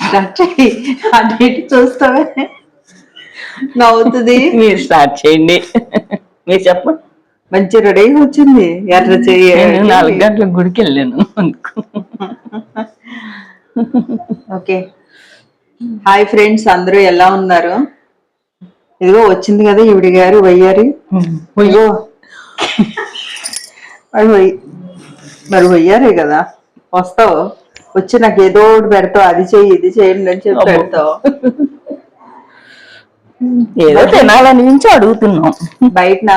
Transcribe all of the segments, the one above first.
Start చెయ్యి అటు ఇటు చూస్తావే. నవ్వుతుంది. మీరు స్టార్ట్ చేయండి. మీరు చెప్పండి. మంచి రెడీ వచ్చింది ఎర్ర చెయ్యి. నాలుగు గంటలకు గుడికి వెళ్ళాను. అందుకు. ఓకే. హాయ్ ఫ్రెండ్స్ అందరూ ఎలా ఉన్నారు? ఇదిగో వచ్చింది కదా ఈవిడ గారు వయ్యారి. ఇదిగో. మరి వయ్యారే కదా. వస్తావు. వచ్చి నాకు ఏదో ఒకటి పెడతావు అది చెయ్యి ఇది చేయండి అని చెప్పి. పెడతావు. ఏదో తినాలని నుంచి అడుగుతున్నాం. బయట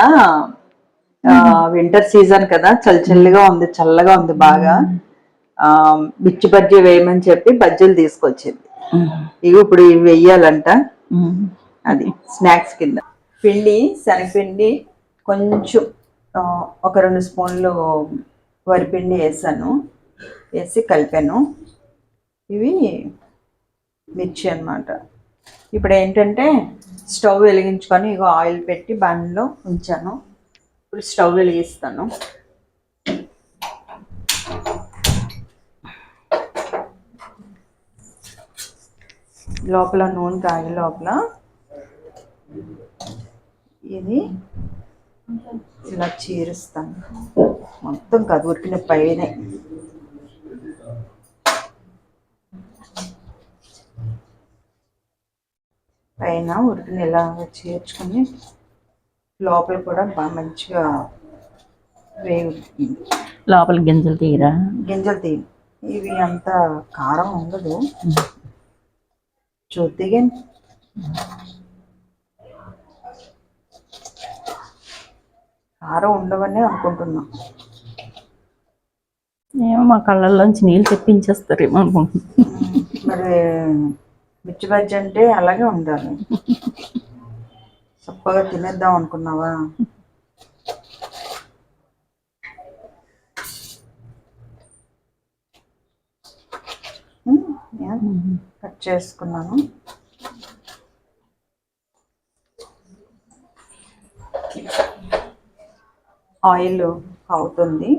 వింటర్ సీజన్ కదా చలి చల్లిగా ఉంది చల్లగా ఉంది బాగా. ఆ మిర్చి బజ్జీ వేయమని చెప్పి బజ్జీలు తీసుకొచ్చింది. ఇవి ఇప్పుడు ఇవి వెయ్యాలంట అది స్నాక్స్ కింద. పిండి శనగపిండి కొంచెం ఒక రెండు స్పూన్లు వరిపిండి వేసాను. వేసి కలిపాను. ఇవి మిర్చి అన్నమాట. ఇప్పుడు ఏంటంటే స్టవ్ వెలిగించుకొని ఇగో ఆయిల్ పెట్టి బండ్లో ఉంచాను. ఇప్పుడు స్టవ్ వెలిగిస్తాను. లోపల నూనె కాగి లోపల ఇది ఇలా చీరుస్తాను. మొత్తం కాదు ఉరికిన పైన. పైన ఉరికిన ఇలా చీర్చుకొని లోపల కూడా బాగా మంచిగా వేగుతుంది లోపల గింజలు తీరా గింజలు తీ ఇవి అంత కారం ఉండదు. చూద్దిగా కారం ఉండవని అనుకుంటున్నాం. ఏమో మా కళ్ళల్లోంచి నీళ్ళు తెప్పించేస్తారేమో అనుకుంటున్నాం. మరి మిర్చి బజ్జి అంటే అలాగే ఉండాలి. చప్పగా తినేద్దాం అనుకున్నావా? కట్ చేసుకున్నాను. ఆయిల్ అవుతుంది.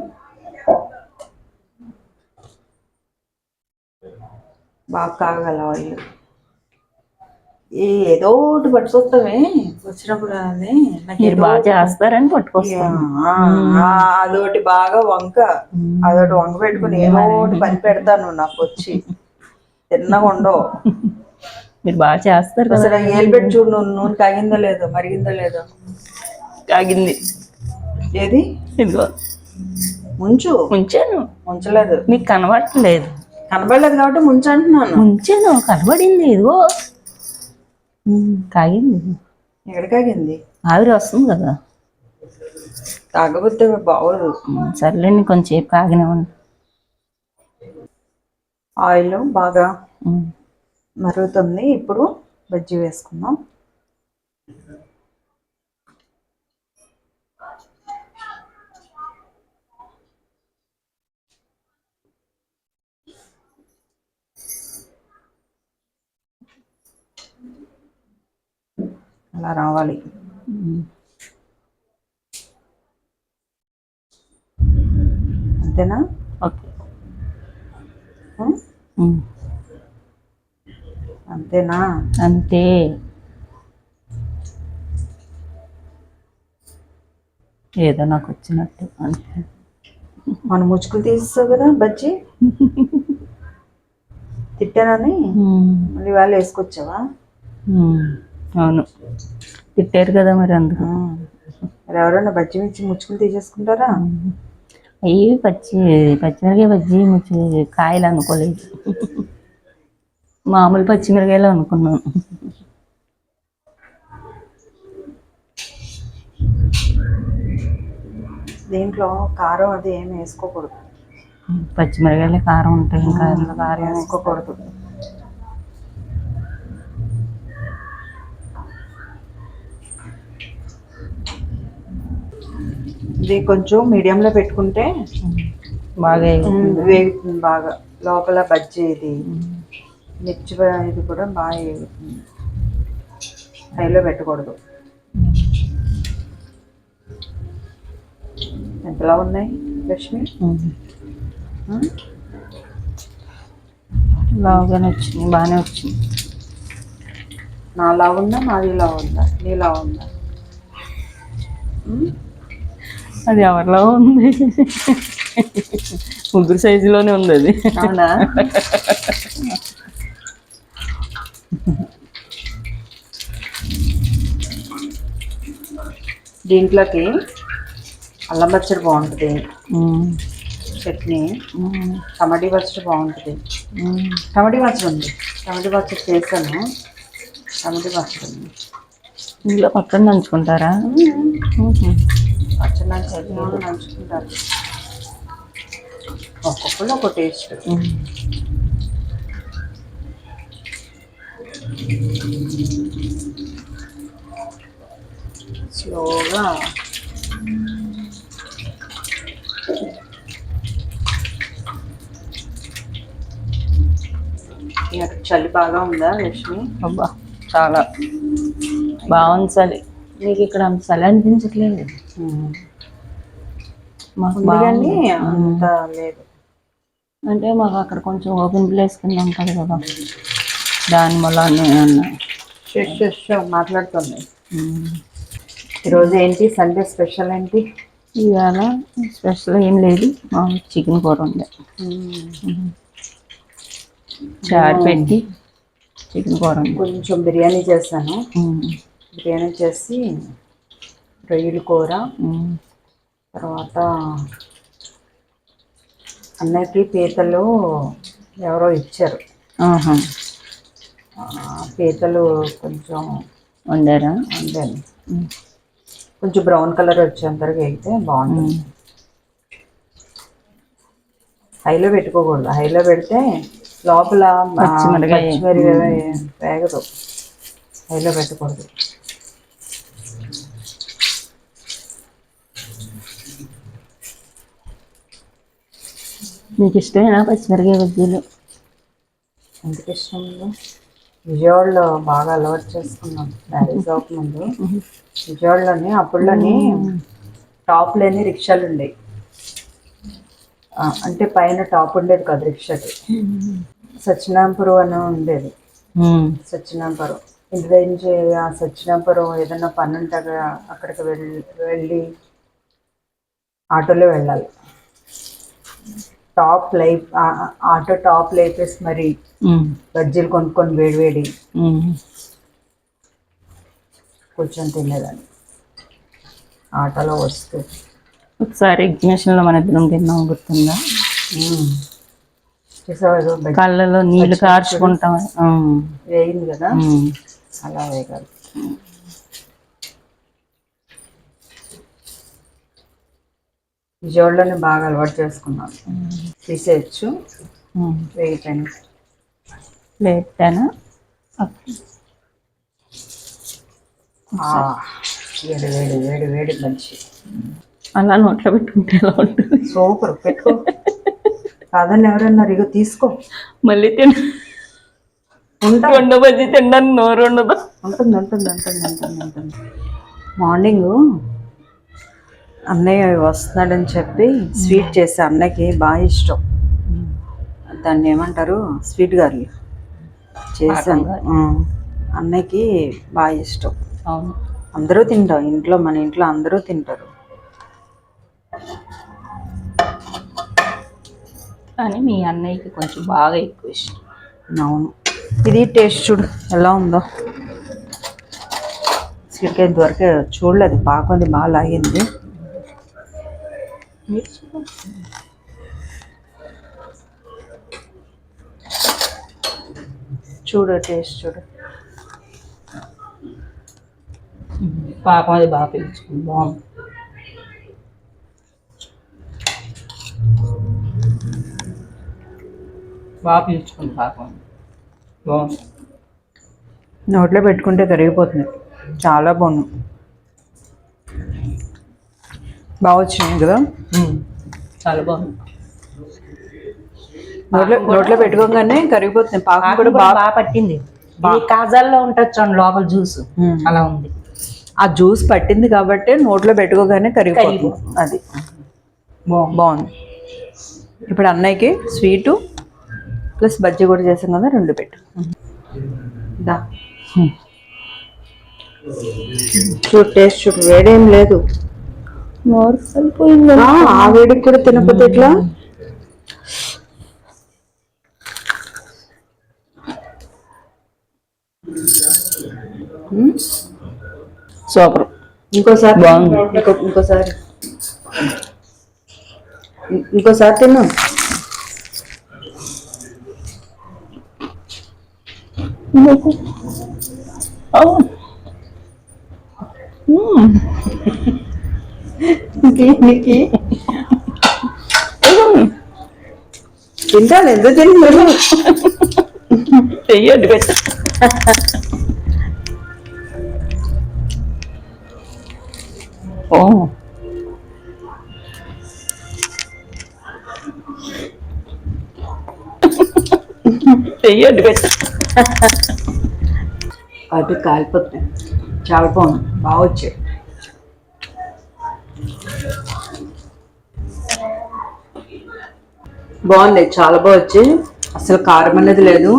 బాగా కాగల ఆయిల్. ఏదో ఒకటి పట్టుకొస్తామే. వచ్చినప్పుడు నాకు మీరు బాగా చేస్తారని పట్టుకొస్తాను. అదొకటి బాగా వంక. అదొకటి వంక పెట్టుకుని ఏదో ఒకటి పని పెడతాను నాకు వచ్చి. తిన్నగా ఉండవు. మీరు బాగా చేస్తారు అసలు ఏలు పెట్టి చూడు నూనె కాగిందో లేదో మరిగిందో లేదో. కాగింది. ఏది? ఇదిగో. ముంచు. ఉంచాను ముంచలేదు. మీకు కనబడట్లేదు. కనబడలేదు కాబట్టి ముంచు అంటున్నాను. ఉంచాను కనబడింది ఇదిగో. కాగింది. ఎక్కడ కాగింది? ఆవిరి వస్తుంది కదా. తాగబోతే బాగోదు. సర్లేండి కొంచెంసేపు కాగినివ్వండి ఆయిల్ బాగా. మరుగుతుంది. ఇప్పుడు బజ్జీ వేసుకుందాం. అలా రావాలి. అంతేనా? ఓకే. అంతేనా? అంతే. ఏదో నాకు వచ్చినట్టు అంతే. మన ముచ్చుకులు తీస్తావు కదా బజ్జీ? తిట్టానని. మళ్ళీ వాళ్ళు వేసుకొచ్చావా. అవును. తిట్టారు కదా మరి అందుకు. మరి ఎవరైనా బజ్జీ మిర్చి ముచ్చుకులు తీసేసుకుంటారా? అయ్యి పచ్చి పచ్చిమిరకాయ బజ్జీ మిర్చి కాయలు అనుకోలేదు. మామూలు పచ్చిమిరకాయలు అనుకున్నాను. దీంట్లో కారం అది ఏమి వేసుకోకూడదు. పచ్చిమిరకాయలు కారం ఉంటాయి ఇంకా అందులో కారం వేసుకో వేసుకోకూడదు. ఇది కొంచెం మీడియంలో పెట్టుకుంటే బాగా వేగుతుంది బాగా లోపల బజ్జీ ఇది మిర్చి ఇది కూడా బాగా వేగుతుంది హైలో పెట్టకూడదు. ఎంతలా ఉన్నాయి లక్ష్మి? లావుగానే వచ్చింది బాగానే వచ్చింది. నాలా ఉందా నాదిలా ఉందా నీలా ఉందా? అది ఎవరిలో ఉంది? ముగ్గురు సైజులోనే ఉంది అది. అవునా? దీంట్లోకి అల్లం పచ్చడి బాగుంటుంది. చట్నీ. టమాటీ పచ్చడి బాగుంటుంది. టమాటీ పచ్చడి ఉంది. టమాటీ పచ్చడి చేశాను. టమాటీ పచ్చడి ఉంది. ఇందులో పక్కన నంచుకుంటారా? నాకు చట్నీ కూడా నంచుకుంటారు ఒక్కొక్కరు ఒక టేస్ట్. స్లోగా. ఇక చలి బాగా ఉందా లక్ష్మి? అబ్బా చాలా. బాగుంది చలి. మీకు ఇక్కడ అంత చలి అనిపించట్లేదు. మాకు ఉంది కానీ. అంత లేదు. అంటే మాకు అక్కడ కొంచెం ఓపెన్ ప్లేస్ కింద ఉంటుంది కదా. దాని వల్ల మాట్లాడుతుంది. ఈరోజు ఏంటి? సండే స్పెషల్ ఏంటి? ఇవాళ స్పెషల్ ఏం లేదు. చికెన్ కూర ఉండే. చారు పెట్టి చికెన్ కూర ఉంది కొంచెం బిర్యానీ చేశాను. బిర్యానీ చేసి రొయ్యల కూర. తర్వాత అన్నయ్యకి పీతలు ఎవరో ఇచ్చారు. పీతలు కొంచెం వండారా? వండాను. కొంచెం బ్రౌన్ కలర్ వచ్చేంతవరకు వేగితే బాగుంటుంది. హైలో పెట్టుకోకూడదు. హైలో పెడితే లోపల వేగదు. హైలో పెట్టకూడదు. మీకు ఇష్టమేనా పచ్చిమిరకాయ బజ్జీలు? ఎందుకు ఇష్టం విజయవాడలో బాగా అలవాటు చేసుకున్నాం. మ్యారేజ్ అవ్వకముందు విజయవాడలోని అప్పుడులోని టాప్ లేని రిక్షాలు ఉండేవి. అంటే పైన టాప్ ఉండేది కాదు రిక్షాకి సత్యనాంపురం అని ఉండేది. సత్యనాంపురం ఇంటి నుంచి ఆ సత్యనాంపురం ఏదైనా పని ఉంటే అక్కడ అక్కడికి వెళ్ళి వెళ్ళి ఆటోలో వెళ్ళాలి. టాప్ లైఫ్ ఆటో టాప్ లేపేసి మరి బజ్జీలు కొనుక్కొని వేడివేడి ఉమ్. కూర్చొని తినేదాన్ని. ఆటోలో వస్తూ. ఒకసారి ఎగ్జిబిషన్లో మన ఇద్దరం తిన్నాం గుర్తుందా? కళ్ళలో నీళ్ళు కార్చుకుంటాం. వేగింది కదా. అలా వేగాలి విజయవాడలోనే బాగా అలవాటు చేసుకున్నాను తీసేయచ్చు. లేటానా ఆ, వేడి వేడి వేడి వేడి మంచి. అలా నోట్లో పెట్టుకుంటే ఎలా ఉంటుంది? సూపర్ పెట్టుకో. కాదని ఎవరన్నారు ఇగో తీసుకో. మళ్ళీ తిన ఉంటా. రెండో బజ్జీ తినడానికి నోరు ఉండదు. ఉంటుంది ఉంటుంది ఉంటుంది ఉంటుంది ఉంటుంది. మార్నింగ్ అన్నయ్య వస్తున్నాడని చెప్పి స్వీట్ చేసే అన్నయ్యకి బాగా ఇష్టం. దాన్ని ఏమంటారు? స్వీట్ గార్లి చేశాను. అన్నయ్యకి బాగా ఇష్టం. అవును. అందరూ తింటాం ఇంట్లో మన ఇంట్లో అందరూ తింటారు. కానీ మీ అన్నయ్యకి కొంచెం బాగా ఎక్కువ ఇష్టం. అవును. ఇది టేస్ట్ చూడు ఎలా ఉందో. స్వీట్గా ఇంతవరకు చూడలేదు. పాకంది బాగా లాగింది. చూడు టేస్ట్ చూడు. పాపం అది బాగా పిలుచుకుంది బాగుంది. బాగా పిలుచుకుంది పాపం. బాగుంది. నోట్లో పెట్టుకుంటే కరిగిపోతుంది. చాలా బాగుంది. బాగా వచ్చినాయి కదా? చాలా బాగుంది. నోట్లో నోట్లో పెట్టుకోగానే కరిగిపోతుంది. పాకం కూడా బాగా పట్టింది. కాజాల్లో ఉంటుంది చూడండి లోపల జ్యూస్. అలా ఉంది. ఆ జ్యూస్ పట్టింది కాబట్టి నోట్లో పెట్టుకోగానే కరిగిపోతుంది. అది. బాగుంది. బాగుంది. ఇప్పుడు అన్నయ్యకి స్వీటు ప్లస్ బజ్జీ కూడా చేసాం కదా రెండు పెట్టు. దా. చూడు టేస్ట్ చూడు వేడేం లేదు. నోరు కలిపోయింది ఆ, వేడికి కూడా తినకపోతే ఎట్లా? సూపర్. ఇంకోసారి? బాగుంది. ఇంకో ఇంకోసారి. ఇంకోసారి తిను. దీనికి తింటాను ఎంత తింటాను చెయ్యండి పెట్టి ఓ చెయ్యండి పెట్టి అది కాలిపోతుంది చాలా బాగుంది బాగా వచ్చాయి బాగుంది చాలా బాగా వచ్చి అసలు కారం అనేది లేదు.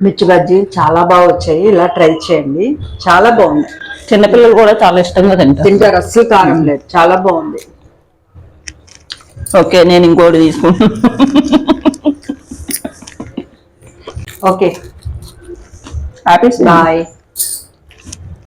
మిర్చి బజ్జీ చాలా బాగా వచ్చాయి. ఇలా ట్రై చేయండి. చాలా బాగుంది. చిన్నపిల్లలు కూడా చాలా ఇష్టంగా తింటారు. తింటారు అస్సలు కారం లేదు. చాలా బాగుంది. ఓకే నేను ఇంకోటి తీసుకుంటాను ఓకే. ఆపేసి బాయ్